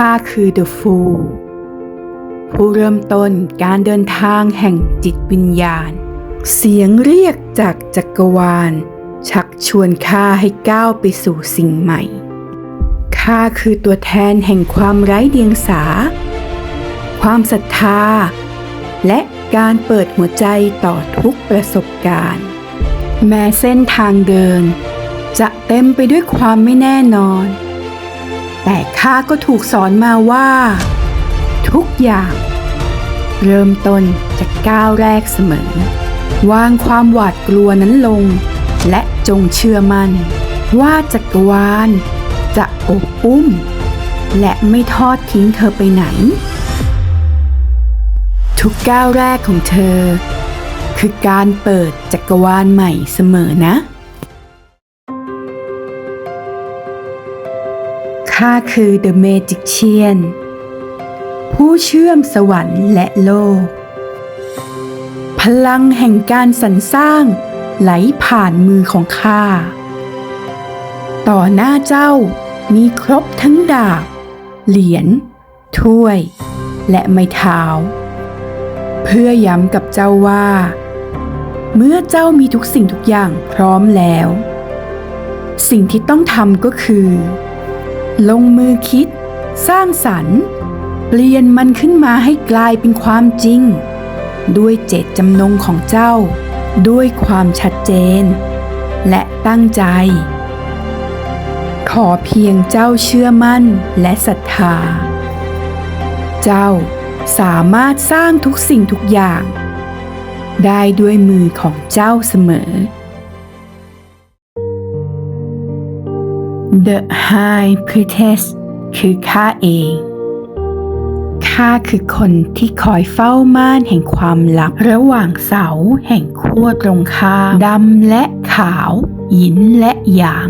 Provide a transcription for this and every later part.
ข้าคือเดอะฟูลผู้เริ่มต้นการเดินทางแห่งจิตวิญญาณ เสียงเรียกจากจักรวาล ชักชวนข้าให้ก้าวไปสู่สิ่งใหม่ข้าคือตัวแทนแห่งความไร้เดียงสา ความศรัทธา และการเปิดหัวใจต่อทุกประสบการณ์ แม้เส้นทางเดิน จะเต็มไปด้วยความไม่แน่นอน แต่ข้าก็ถูกสอนมาว่า ทุกอย่าง เริ่มต้นจากก้าวแรกเสมอ วางความหวาดกลัวนั้นลง และจงเชื่อมัน่น ว่าจักรวาลจะอบอุ้ม และไม่ทอดทิ้งเธอไปไหน ทุกก้าวแรกของเธอ คือการเปิดจักรวาลใหม่เสมอนะ ข้าคือ The Magician ผู้เชื่อมสวรรค์และโลก พลังแห่งการสรรสร้างไหลผ่านมือของข้า ต่อหน้าเจ้ามีครบทั้งดาบ เหรียญ ถ้วย และไม้เท้า เพื่อย้ำกับเจ้าว่า เมื่อเจ้ามีทุกสิ่งทุกอย่างพร้อมแล้ว สิ่งที่ต้องทำก็คือ ลงมือคิด สร้างสรรค์ เปลี่ยนมันขึ้นมาให้กลายเป็นความจริง ด้วยเจตจำนงของเจ้า ด้วยความชัดเจน และตั้งใจ ขอเพียงเจ้าเชื่อมั่นและศรัทธา เจ้าสามารถสร้างทุกสิ่งทุกอย่าง ได้ด้วยมือของเจ้าเสมอ The High Priestess คือข้าเองข้าคือคนที่คอยเฝ้าม่านแห่งความลับ ระหว่างเสาแห่งขั้วตรงข้ามดำและขาว หยินและหยาง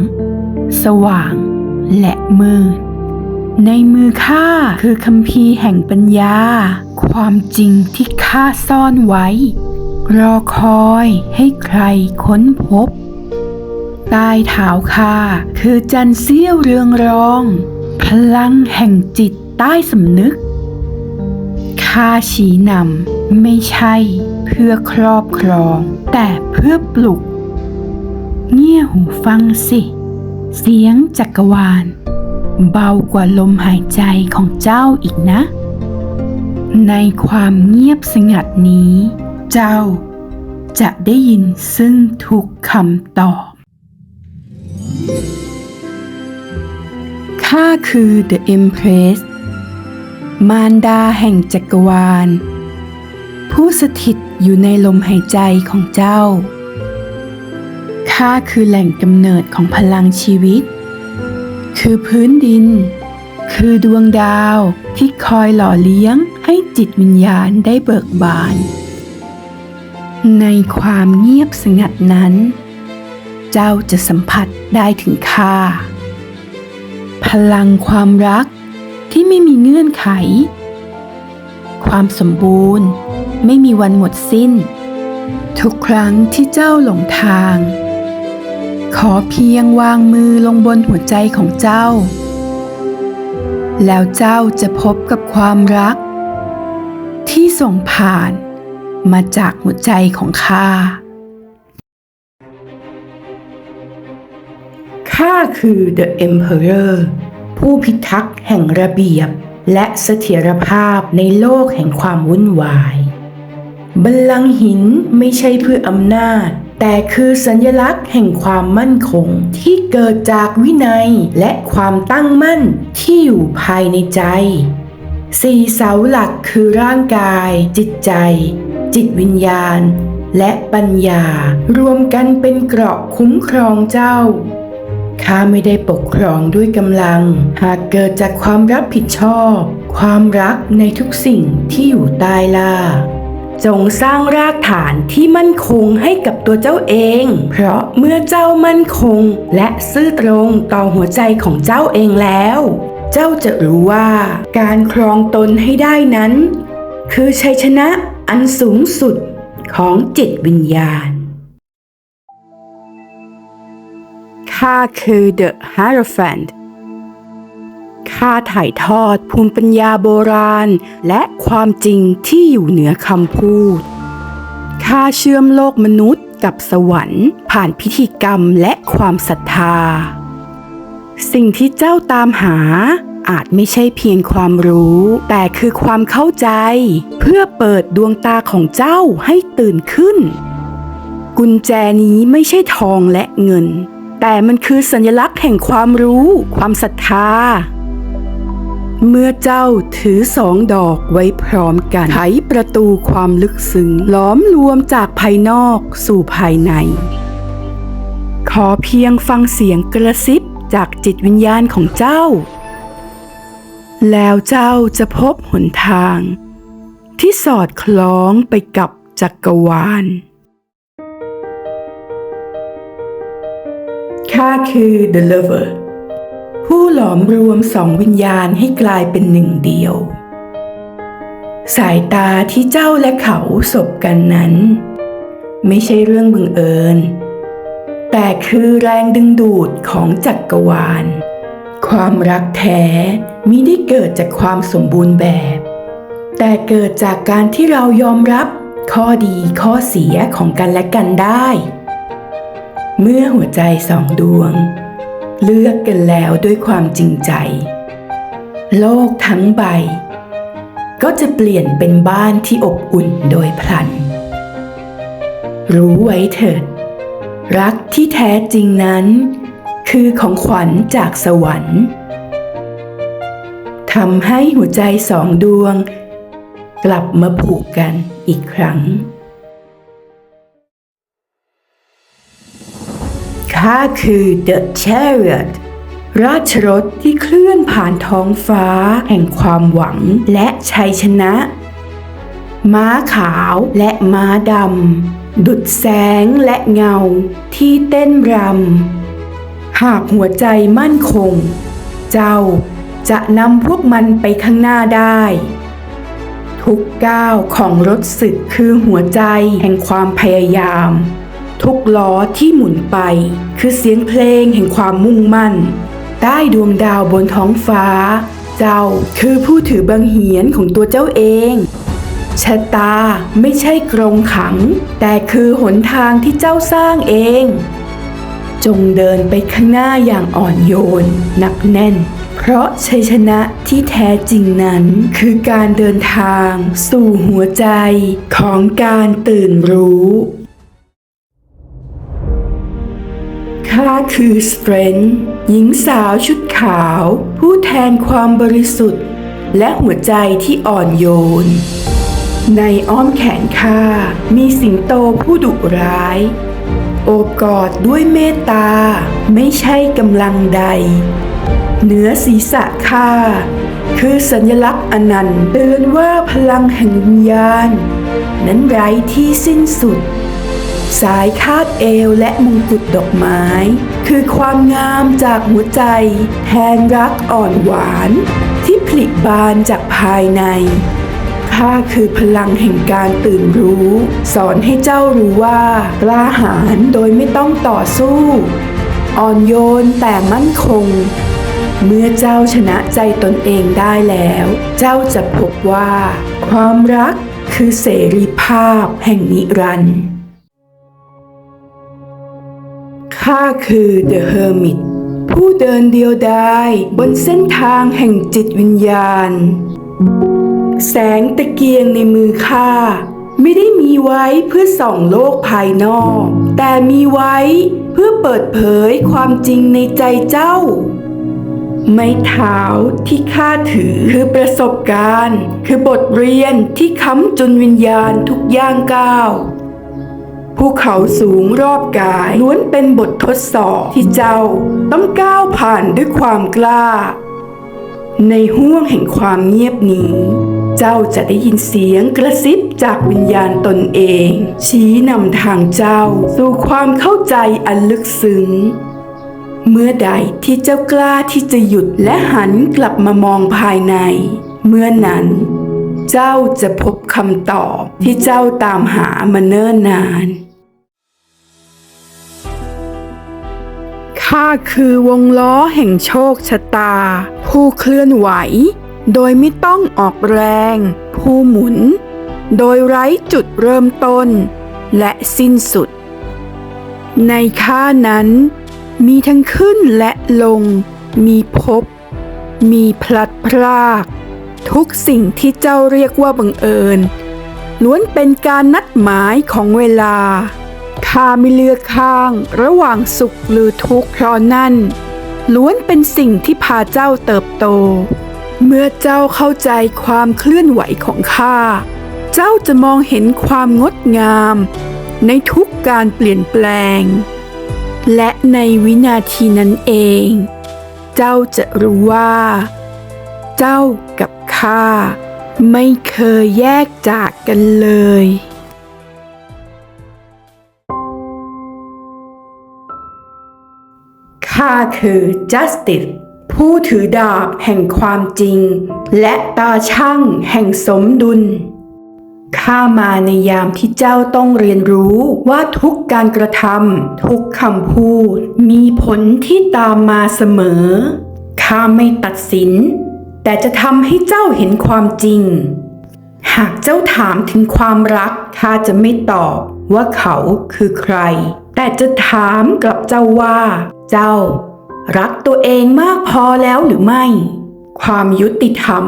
สว่างและมืด ในมือข้าคือคัมภีร์แห่งปัญญา ความจริงที่ข้าซ่อนไว้ รอคอยให้ใครค้นพบ ใต้เท้าข้าคือจันเสี้ยวเรืองรอง พลังแห่งจิตใต้สำนึกข้าชี้นำไม่ใช่เพื่อครอบครอง แต่เพื่อปลุก เงี่ยหูฟังสิ เสียงจักรวาล เบากว่าลมหายใจของเจ้าอีกนะ ในความเงียบสงัดนี้ เจ้าจะได้ยินซึ่งทุกคำตอบ ข้าคือ The Empress มารดาแห่งจักรวาล ผู้สถิตอยู่ในลมหายใจของเจ้า ข้าคือแหล่งกำเนิดของพลังชีวิต คือพื้นดิน คือดวงดาวที่คอยหล่อเลี้ยงให้จิตวิญญาณได้เบิกบาน ในความเงียบสงัดนั้น เจ้าจะสัมผัสได้ถึงค่า พลังความรักที่ไม่มีเงื่อนไข ความสมบูรณ์ไม่มีวันหมดสิ้น ทุกครั้งที่เจ้าหลงทาง ขอเพียงวางมือลงบนหัวใจของเจ้า แล้วเจ้าจะพบกับความรัก ที่ส่งผ่านมาจากหัวใจของข้า ข้าคือ The Emperor ผู้พิทักษ์แห่งระเบียบ และเสถียรภาพในโลกแห่งความวุ่นวาย บัลลังก์หินไม่ใช่เพื่ออำนาจ แต่คือสัญลักษณ์แห่งความมั่นคงที่เกิดจากวินัยและความตั้งมั่นที่อยู่ภายในใจ สี่เสาหลักคือร่างกาย จิตใจ จิตวิญญาณ และปัญญารวมกันเป็นเกราะคุ้มครองเจ้า ข้าไม่ได้ปกครองด้วยกำลัง หากเกิดจากความรับผิดชอบ ความรักในทุกสิ่งที่อยู่ใต้ล่า จงสร้างรากฐานที่มั่นคงให้กับตัวเจ้าเอง เพราะเมื่อเจ้ามั่นคง และซื่อตรงต่อหัวใจของเจ้าเองแล้ว เจ้าจะรู้ว่าการครองตนให้ได้นั้น คือชัยชนะอันสูงสุดของจิตวิญญาณ ข้าคือ The Hierophant ข้าถ่ายทอดภูมิปัญญาโบราณ และความจริงที่อยู่เหนือคำพูด ข้าเชื่อมโลกมนุษย์กับสวรรค์ ผ่านพิธีกรรมและความศรัทธา สิ่งที่เจ้าตามหาอาจไม่ใช่เพียงความรู้ แต่คือความเข้าใจ เพื่อเปิดดวงตาของเจ้าให้ตื่นขึ้น กุญแจนี้ไม่ใช่ทองและเงิน แต่มันคือสัญลักษณ์แห่งความรู้ ความศรัทธา เมื่อเจ้าถือสองดอกไว้พร้อมกันไขประตูความลึกซึ้งล้อมรวมจากภายนอกสู่ภายใน ขอเพียงฟังเสียงกระซิบจากจิตวิญญาณของเจ้า แล้วเจ้าจะพบหนทาง ที่สอดคล้องไปกับจักรวาล ข้าคือ The Lover ผู้หลอมรวมสองวิญญาณให้กลายเป็นหนึ่งเดียว สายตาที่เจ้าและเขาสบกันนั้น ไม่ใช่เรื่องบังเอิญ แต่คือแรงดึงดูดของจักรวาล ความรักแท้มิได้เกิดจากความสมบูรณ์แบบ แต่เกิดจากการที่เรายอมรับข้อดีข้อเสียของกันและกันได้ เมื่อหัวใจสองดวง เลือกกันแล้วด้วยความจริงใจ โลกทั้งใบ ก็จะเปลี่ยนเป็นบ้านที่อบอุ่นโดยพลัน รู้ไว้เถิด รักที่แท้จริงนั้น คือของขวัญจากสวรรค์ทำให้หัวใจสองดวง กลับมาผูกกันอีกครั้ง ข้าคือ The Chariot ราชรถที่เคลื่อนผ่านท้องฟ้า แห่งความหวังและชัยชนะ ม้าขาวและม้าดำ ดุดแสงและเงาที่เต้นรำ หากหัวใจมั่นคง เจ้าจะนำพวกมันไปข้างหน้าได้ ทุกก้าวของรถศึกคือหัวใจแห่งความพยายาม ทุกล้อที่หมุนไปคือเสียงเพลงแห่งความมุ่งมั่น ใต้ดวงดาวบนท้องฟ้า เจ้าคือผู้ถือบังเหียนของตัวเจ้าเอง ชะตาไม่ใช่กรงขัง แต่คือหนทางที่เจ้าสร้างเอง จงเดินไปข้างหน้าอย่างอ่อนโยนหนักแน่น เพราะชัยชนะที่แท้จริงนั้นคือการเดินทางสู่หัวใจของการตื่นรู้ ข้าคือสเตรนหญิงสาวชุดขาว ผู้แทนความบริสุทธิ์ และหัวใจที่อ่อนโยน ในอ้อมแขนข้ามีสิงโตผู้ดุร้าย โอบกอดด้วยเมตตา ไม่ใช่กำลังใด เหนือศีรษะข้าคือสัญลักษณ์อนันต์เตือนว่าพลังแห่งวิญญาณ นั้นไร้ที่สิ้นสุด สายคาดเอวและมงกุฎดอกไม้ คือความงามจากหัวใจแทนรักอ่อนหวาน ที่ผลิบานจากภายในข้าคือพลังแห่งการตื่นรู้ สอนให้เจ้ารู้ว่ากล้าหาญโดยไม่ต้องต่อสู้ อ่อนโยนแต่มั่นคง เมื่อเจ้าชนะใจตนเองได้แล้ว เจ้าจะพบว่า ความรักคือเสรีภาพแห่งนิรันดร์ ข้าคือ The Hermit ผู้เดินเดียวดายบนเส้นทางแห่งจิตวิญญาณ แสงตะเกียงในมือข้าไม่ได้มีไว้เพื่อส่องโลกภายนอก แต่มีไว้เพื่อเปิดเผยความจริงในใจเจ้า ไม้เท้าที่ข้าถือคือประสบการณ์ คือบทเรียนที่ค้ำจุนวิญญาณทุกย่างก้าว ภูเขาสูงรอบกายล้วนเป็นบททดสอบที่เจ้าต้องก้าวผ่านด้วยความกล้า ในห้วงแห่งความเงียบนี้ เจ้าจะได้ยินเสียงกระซิบจากวิญญาณตนเอง ชี้นำทางเจ้าสู่ความเข้าใจอันลึกซึ้งเมื่อใดที่เจ้ากล้าที่จะหยุดและหันกลับมามองภายใน เมื่อนั้น เจ้าจะพบคำตอบที่เจ้าตามหามาเนิ่นนาน ข้าคือวงล้อแห่งโชคชะตา ผู้เคลื่อนไหว โดยไม่ต้องออกแรง ผู้หมุน โดยไร้จุดเริ่มต้น และสิ้นสุด ในข้านั้น มีทั้งขึ้นและลง มีพบ มีพลัดพราก ทุกสิ่งที่เจ้าเรียกว่าบังเอิญล้วนเป็นการนัดหมายของเวลา ข้าไม่เลือกข้างระหว่างสุขหรือทุกข์เพราะนั่น ล้วนเป็นสิ่งที่พาเจ้าเติบโต เมื่อเจ้าเข้าใจความเคลื่อนไหวของข้า เจ้าจะมองเห็นความงดงาม ในทุกการเปลี่ยนแปลง และในวินาทีนั้นเอง เจ้าจะรู้ว่า เจ้ากับข้าไม่เคยแยกจากกันเลยาคือ Justice ผู้ถือดาบแห่งความจริง และตาช่างแห่งสมดุล ข้ามาในยามที่เจ้าต้องเรียนรู้ว่าทุกการกระทำทุกคำพูด มีผลที่ตามมาเสมอ ข้าไม่ตัดสิน แต่จะทำให้เจ้าเห็นความจริง หากเจ้าถามถึงความรักข้าจะไม่ตอบว่าเขาคือใคร แต่จะถามกลับเจ้าว่า เจ้า รักตัวเองมากพอแล้วหรือไม่ ความยุติธรรม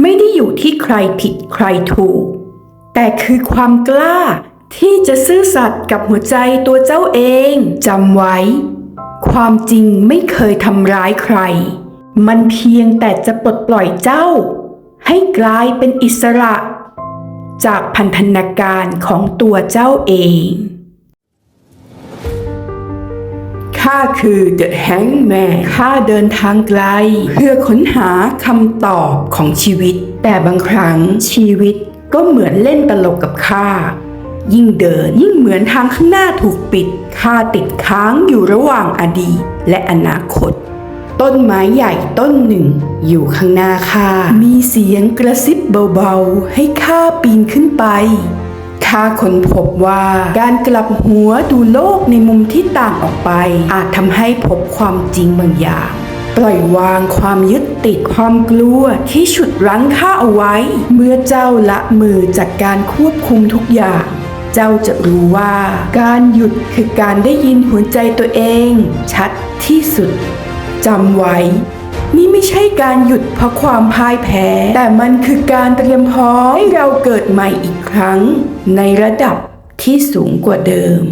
ไม่ได้อยู่ที่ใครผิดใครถูก แต่คือความกล้าที่จะซื่อสัตย์กับหัวใจตัวเจ้าเองจำไว้ ความจริงไม่เคยทำร้ายใคร มันเพียงแต่จะปลดปล่อยเจ้า ให้กลายเป็นอิสระ จากพันธนาการของตัวเจ้าเอง ข้าคือ The Hangman ข้าเดินทางไกล เพื่อค้นหาคำตอบของชีวิต แต่บางครั้งชีวิตก็เหมือนเล่นตลกกับข้า ยิ่งเดินยิ่งเหมือนทางข้างหน้าถูกปิด ข้าติดค้างอยู่ระหว่างอดีตและอนาคต ต้นไม้ใหญ่ต้นหนึ่ง อยู่ข้างหน้าข้า มีเสียงกระซิบเบาๆ ให้ข้าปีนขึ้นไป ข้าค้นพบว่าการกลับหัวดูโลกในมุมที่ต่างออกไป อาจทำให้พบความจริงบางอย่างปล่อยวางความยึดติดความกลัวที่ฉุดรั้งข้าเอาไว้ เมื่อเจ้าละมือจากการควบคุมทุกอย่าง เจ้าจะรู้ว่า การหยุดคือการได้ยินหัวใจตัวเอง ชัดที่สุดจำไว้ นี่ไม่ใช่การหยุดเพราะความพ่ายแพ้ แต่มันคือการเตรียมพร้อมให้เราเกิดใหม่อีกครั้ง ในระดับที่สูงกว่าเดิม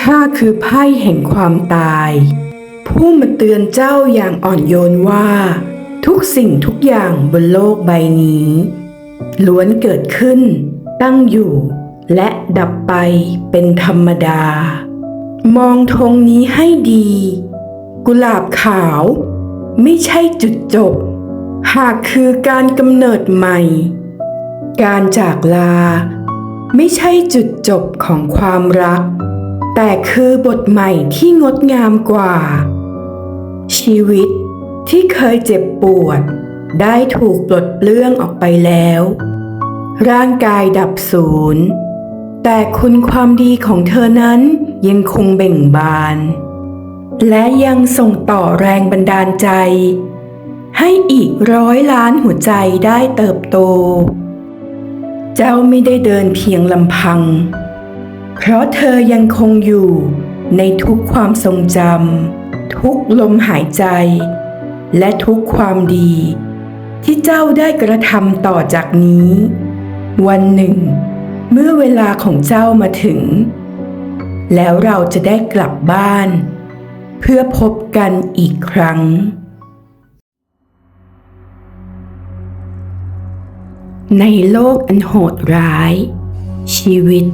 ข้าคือไพ่แห่งความตาย ผู้มาเตือนเจ้าอย่างอ่อนโยนว่า ทุกสิ่งทุกอย่างบนโลกใบนี้ ล้วนเกิดขึ้น ตั้งอยู่ และดับไปเป็นธรรมดา มองธงนี้ให้ดี กุหลาบขาว ไม่ใช่จุดจบ หากคือการกำเนิดใหม่ การจากลา ไม่ใช่จุดจบของความรัก แต่คือบทใหม่ที่งดงามกว่า ชีวิตที่เคยเจ็บปวด ได้ถูกปลดเปลื้องออกไปแล้ว ร่างกายดับสูญแต่คุณความดีของเธอนั้นยังคงเบ่งบาน และยังส่งต่อแรงบันดาลใจ ให้อีกร้อยล้านหัวใจได้เติบโต เจ้าไม่ได้เดินเพียงลำพัง เพราะเธอยังคงอยู่ในทุกความทรงจำทุกลมหายใจ และทุกความดี ที่เจ้าได้กระทำต่อจากนี้ วันหนึ่ง เมื่อเวลาของเจ้ามาถึง แล้วเราจะได้กลับบ้าน เพื่อพบกันอีกครั้ง ในโลกอันโหดร้าย ชีวิต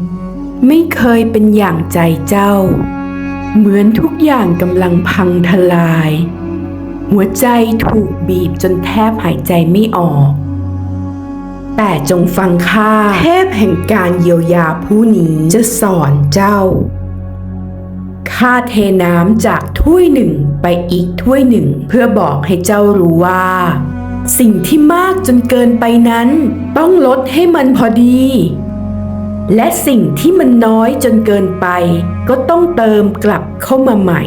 ไม่เคยเป็นอย่างใจเจ้า เหมือนทุกอย่างกำลังพังทลาย หัวใจถูกบีบจนแทบหายใจไม่ออก แต่จงฟังข้าเทพแห่งการเยียวยาผู้นี้จะสอนเจ้า ข้าเทน้ำจากถ้วยหนึ่งไปอีกถ้วยหนึ่งเพื่อบอกให้เจ้ารู้ว่า สิ่งที่มากจนเกินไปนั้น ต้องลดให้มันพอดี และสิ่งที่มันน้อยจนเกินไป ก็ต้องเติมกลับเข้ามาใหม่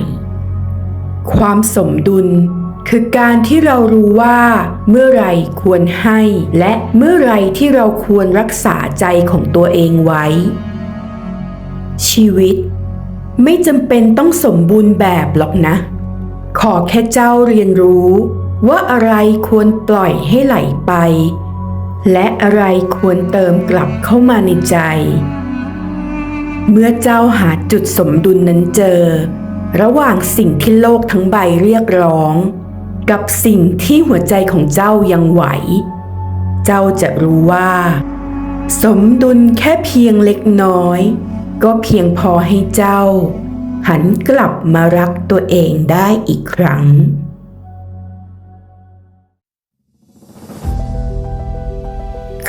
ความสมดุล คือการที่เรารู้ว่าเมื่อไรควรให้ และเมื่อไรที่เราควรรักษาใจของตัวเองไว้ ชีวิต ไม่จำเป็นต้องสมบูรณ์แบบหรอกนะ ขอแค่เจ้าเรียนรู้ ว่าอะไรควรปล่อยให้ไหลไป และอะไรควรเติมกลับเข้ามาในใจ เมื่อเจ้าหาจุดสมดุลนั้นเจอระหว่างสิ่งที่โลกทั้งใบเรียกร้อง กับสิ่งที่หัวใจของเจ้ายังไหว เจ้าจะรู้ว่า สมดุลแค่เพียงเล็กน้อย ก็เพียงพอให้เจ้า หันกลับมารักตัวเองได้อีกครั้ง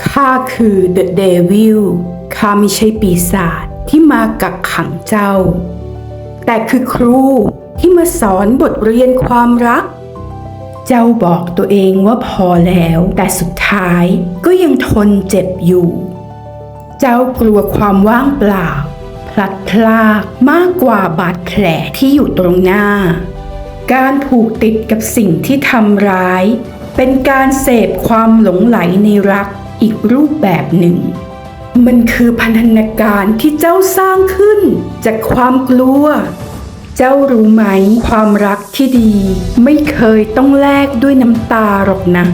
ข้าคือเดอะเดวิลข้าไม่ใช่ปีศาจที่มากักขังเจ้า แต่คือครูที่มาสอนบทเรียนความรัก เจ้าบอกตัวเองว่าพอแล้ว แต่สุดท้ายก็ยังทนเจ็บอยู่ เจ้ากลัวความว่างเปล่า พลัดพรากมากกว่าบาดแผลที่อยู่ตรงหน้า การผูกติดกับสิ่งที่ทำร้าย เป็นการเสพความหลงไหลในรักอีกรูปแบบหนึ่ง มันคือพันธนาการที่เจ้าสร้างขึ้นจากความกลัว เจ้ารู้ไหม ความรักที่ดี ไม่เคยต้องแลกด้วยน้ำตาหรอกนะ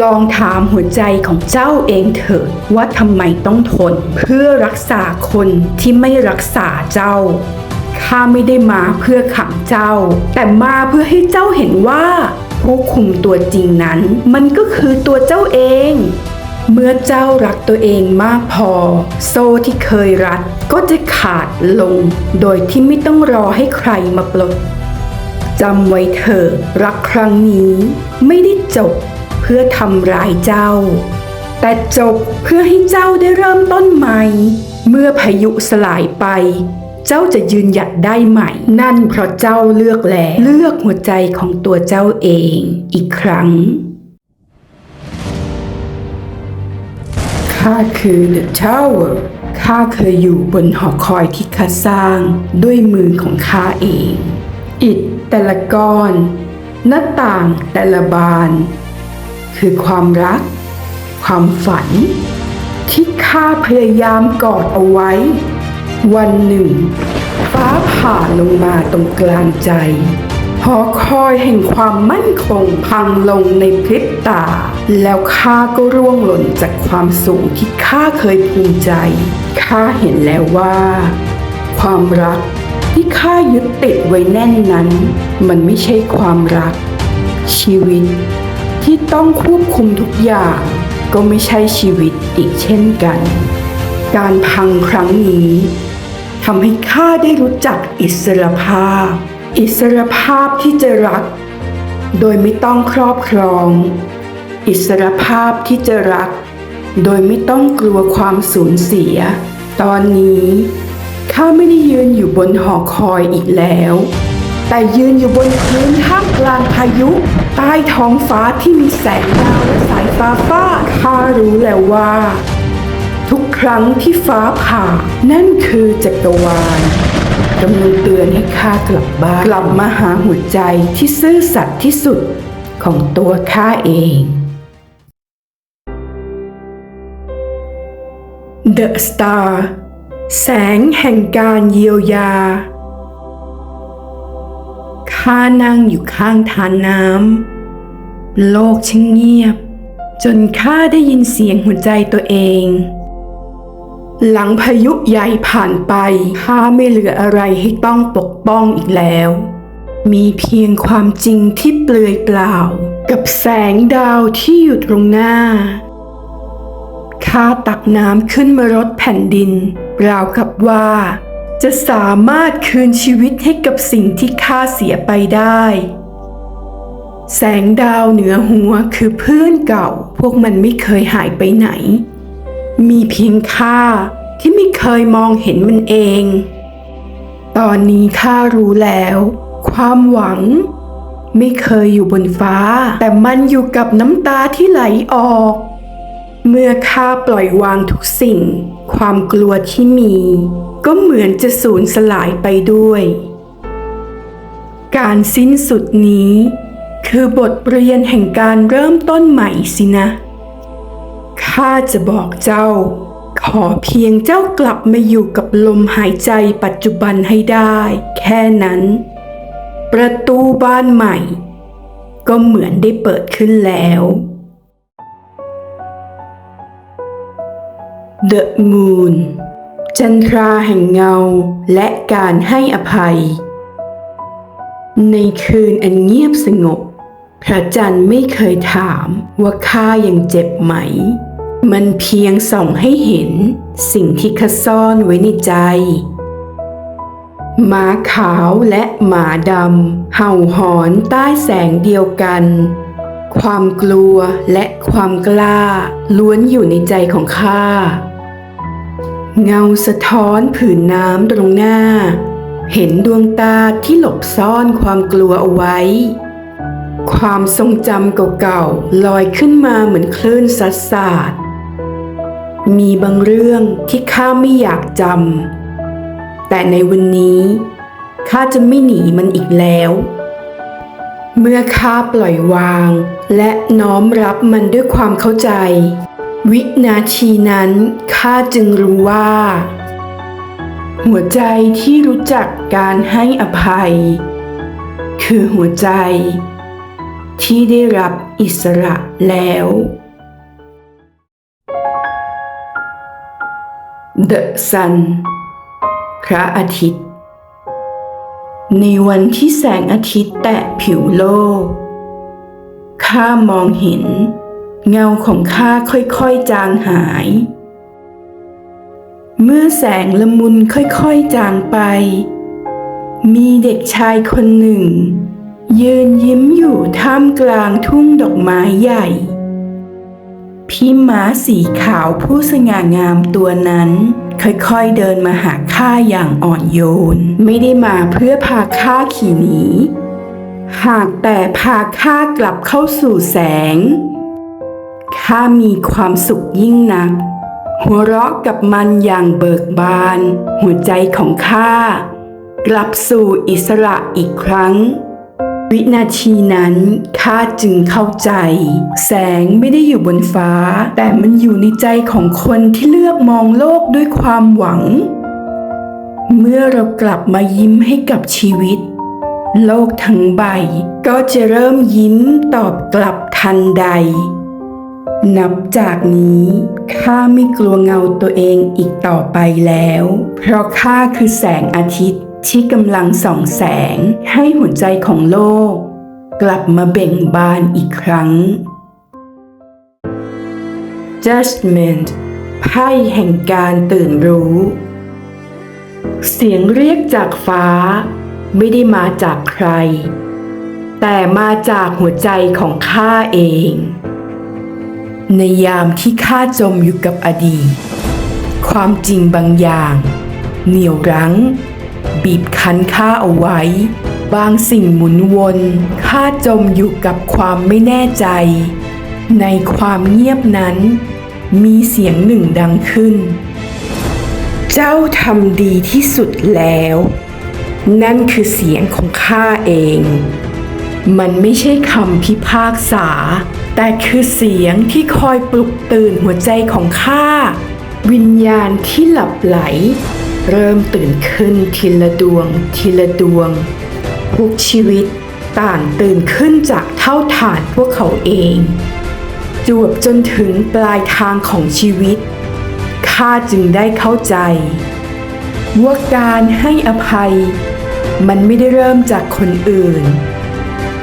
ลองถามหัวใจของเจ้าเองเถิดว่าทำไมต้องทน เพื่อรักษาคนที่ไม่รักษาเจ้าข้าไม่ได้มาเพื่อขังเจ้า แต่มาเพื่อให้เจ้าเห็นว่าผู้คุมตัวจริงนั้น มันก็คือตัวเจ้าเอง เมื่อเจ้ารักตัวเองมากพอ โซ่ที่เคยรัดก็จะขาดลง โดยที่ไม่ต้องรอให้ใครมาปลดจำไว้เถอะรักครั้งนี้ไม่ได้จบเพื่อทำร้ายเจ้า แต่จบเพื่อให้เจ้าได้เริ่มต้นใหม่ เมื่อพายุสลายไป เจ้าจะยืนหยัดได้ใหม่ นั่นเพราะเจ้าเลือกแล้วเลือกหัวใจของตัวเจ้าเองอีกครั้ง ข้าคือ The Tower ข้าเคยอยู่บนหอคอยที่ข้าสร้างด้วยมือของข้าเอง อิฐแต่ละก้อน หน้าต่างแต่ละบาน คือความรัก ความฝัน ที่ข้าพยายามกอดเอาไว้ วันหนึ่ง ฟ้าผ่าลงมาตรงกลางใจ หอคอยแห่งความมั่นคงพังลงในพริบตา แล้วข้าก็ร่วงหล่นจากความสูงที่ข้าเคยภูมิใจข้าเห็นแล้วว่า ความรักที่ข้ายึดติดไว้แน่นนั้น มันไม่ใช่ความรัก ชีวิตที่ต้องควบคุมทุกอย่าง ก็ไม่ใช่ชีวิตอีกเช่นกัน การพังครั้งนี้ทำให้ข้าได้รู้จักอิสรภาพ อิสรภาพที่จะรัก โดยไม่ต้องครอบครอง อิสรภาพที่จะรัก โดยไม่ต้องกลัวความสูญเสีย ตอนนี้ข้าไม่ได้ยืนอยู่บนหอคอยอีกแล้ว แต่ยืนอยู่บนพื้นท่ามกลางพายุ ใต้ท้องฟ้าที่มีแสงดาวและสายฟ้าฟาดข้ารู้แล้วว่า ทุกครั้งที่ฟ้าผ่านั่นคือจักรวาล กำลังเตือนให้ข้ากลับบ้านกลับมาหาหัวใจที่ซื่อสัตย์ที่สุดของตัวข้าเอง The Star แสงแห่งการเยียวยา ข้านั่งอยู่ข้างทานน้ำ โลกช่างเงียบ จนข้าได้ยินเสียงหัวใจตัวเอง หลังพายุใหญ่ผ่านไปข้าไม่เหลืออะไรให้ต้องปกป้องอีกแล้ว มีเพียงความจริงที่เปลือยเปล่า กับแสงดาวที่อยู่ตรงหน้าข้าตักน้ำขึ้นมารดแผ่นดิน ราวกับว่า จะสามารถคืนชีวิตให้กับสิ่งที่ข้าเสียไปได้แสงดาวเหนือหัวคือเพื่อนเก่า พวกมันไม่เคยหายไปไหน มีเพียงข้าที่ไม่เคยมองเห็นมันเอง ตอนนี้ข้ารู้แล้ว ความหวัง ไม่เคยอยู่บนฟ้า แต่มันอยู่กับน้ำตาที่ไหลออก เมื่อข้าปล่อยวางทุกสิ่ง ความกลัวที่มี ก็เหมือนจะสูญสลายไปด้วย การสิ้นสุดนี้ คือบทเรียนแห่งการเริ่มต้นใหม่สินะ ข้าจะบอกเจ้า ขอเพียงเจ้ากลับมาอยู่กับลมหายใจปัจจุบันให้ได้ แค่นั้น ประตูบ้านใหม่ ก็เหมือนได้เปิดขึ้นแล้ว The Moon จันทราแห่งเงาและการให้อภัย ในคืนอันเงียบสงบ พระจันทร์ไม่เคยถามว่าข้ายังเจ็บไหม มันเพียงส่องให้เห็นสิ่งที่ข้าซ่อนไว้ในใจหมาขาวและหมาดำเห่าหอนใต้แสงเดียวกัน ความกลัวและความกล้าล้วนอยู่ในใจของข้า เงาสะท้อนผืนน้ำตรงหน้า เห็นดวงตาที่หลบซ่อนความกลัวเอาไว้ ความทรงจำเก่าๆลอยขึ้นมาเหมือนคลื่นซัดสาด มีบางเรื่องที่ข้าไม่อยากจำ แต่ในวันนี้ข้าจะไม่หนีมันอีกแล้ว เมื่อข้าปล่อยวาง และน้อมรับมันด้วยความเข้าใจ วินาทีนั้นข้าจึงรู้ว่า หัวใจที่รู้จักการให้อภัย คือหัวใจ ที่ได้รับอิสระแล้ว The Sun พระอาทิตย์ ในวันที่แสงอาทิตย์แตะผิวโลก ข้ามองเห็น เงาของข้าค่อยๆจางหาย เมื่อแสงละมุนค่อยๆจางไป มีเด็กชายคนหนึ่ง ยืนยิ้มอยู่ท่ามกลางทุ่งดอกไม้ใหญ่ พี่ม้าสีขาวผู้สง่างามตัวนั้น ค่อยๆเดินมาหาข้าอย่างอ่อนโยน ไม่ได้มาเพื่อพาข้าขี่หนีหากแต่พาข้ากลับเข้าสู่แสง ข้ามีความสุขยิ่งนัก หัวเราะกับมันอย่างเบิกบาน หัวใจของข้ากลับสู่อิสระอีกครั้ง วินาทีนั้นข้าจึงเข้าใจ แสงไม่ได้อยู่บนฟ้า แต่มันอยู่ในใจของคนที่เลือกมองโลกด้วยความหวัง เมื่อเรากลับมายิ้มให้กับชีวิต โลกทั้งใบ ก็จะเริ่มยิ้มตอบกลับทันใด นับจากนี้ข้าไม่กลัวเงาตัวเองอีกต่อไปแล้ว เพราะข้าคือแสงอาทิตย์ ที่กำลังส่องแสงให้หัวใจของโลก กลับมาเบ่งบานอีกครั้ง Judgment ไพ่แห่งการตื่นรู้ เสียงเรียกจากฟ้า ไม่ได้มาจากใคร แต่มาจากหัวใจของข้าเอง ในยามที่ข้าจมอยู่กับอดีต ความจริงบางอย่าง เหนี่ยวรั้ง บีบคั้นข้าเอาไว้ บางสิ่งหมุนวนข้าจมอยู่กับความไม่แน่ใจ ในความเงียบนั้น มีเสียงหนึ่งดังขึ้น เจ้าทำดีที่สุดแล้ว นั่นคือเสียงของข้าเอง มันไม่ใช่คำพิพากษา แต่คือเสียงที่คอยปลุกตื่นหัวใจของข้าวิญญาณที่หลับไหล เริ่มตื่นขึ้นทีละดวง ทีละดวง ทุกชีวิตต่างตื่นขึ้นจากเท่าฐานพวกเขาเอง จวบจนถึงปลายทางของชีวิต ข้าจึงได้เข้าใจว่าการให้อภัย มันไม่ได้เริ่มจากคนอื่น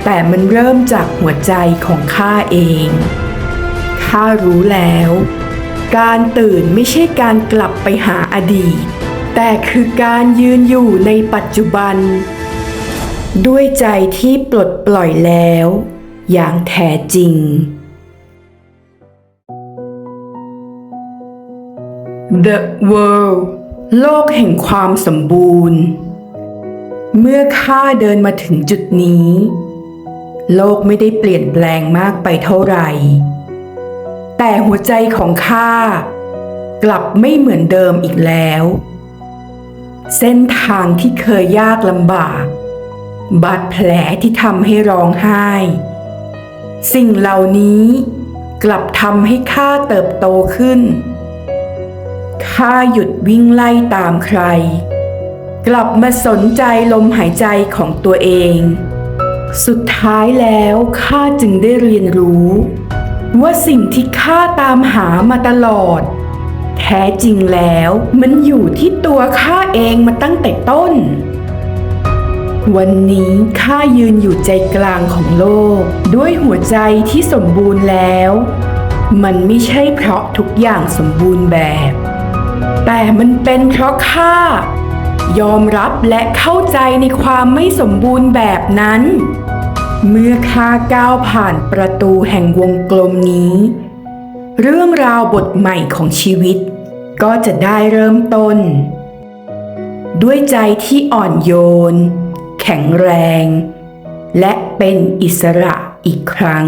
แต่มันเริ่มจากหัวใจของข้าเองข้ารู้แล้ว การตื่นไม่ใช่การกลับไปหาอดีต แต่คือการยืนอยู่ในปัจจุบัน ด้วยใจที่ปลดปล่อยแล้ว อย่างแท้จริง The World โลกแห่งความสมบูรณ์ เมื่อข้าเดินมาถึงจุดนี้ โลกไม่ได้เปลี่ยนแปลงมากไปเท่าไหร่ แต่หัวใจของข้ากลับไม่เหมือนเดิมอีกแล้ว เส้นทางที่เคยยากลำบาก บาดแผลที่ทำให้ร้องไห้ สิ่งเหล่านี้กลับทำให้ข้าเติบโตขึ้น ข้าหยุดวิ่งไล่ตามใคร กลับมาสนใจลมหายใจของตัวเอง สุดท้ายแล้วข้าจึงได้เรียนรู้ ว่าสิ่งที่ข้าตามหามาตลอด แท้จริงแล้วมันอยู่ที่ตัวข้าเองมาตั้งแต่ต้น วันนี้ข้ายืนอยู่ใจกลางของโลก ด้วยหัวใจที่สมบูรณ์แล้ว มันไม่ใช่เพราะทุกอย่างสมบูรณ์แบบ แต่มันเป็นเพราะข้ายอมรับและเข้าใจในความไม่สมบูรณ์แบบนั้น เมื่อข้าก้าวผ่านประตูแห่งวงกลมนี้ เรื่องราวบทใหม่ของชีวิต ก็จะได้เริ่มต้น ด้วยใจที่อ่อนโยน แข็งแรง และเป็นอิสระอีกครั้ง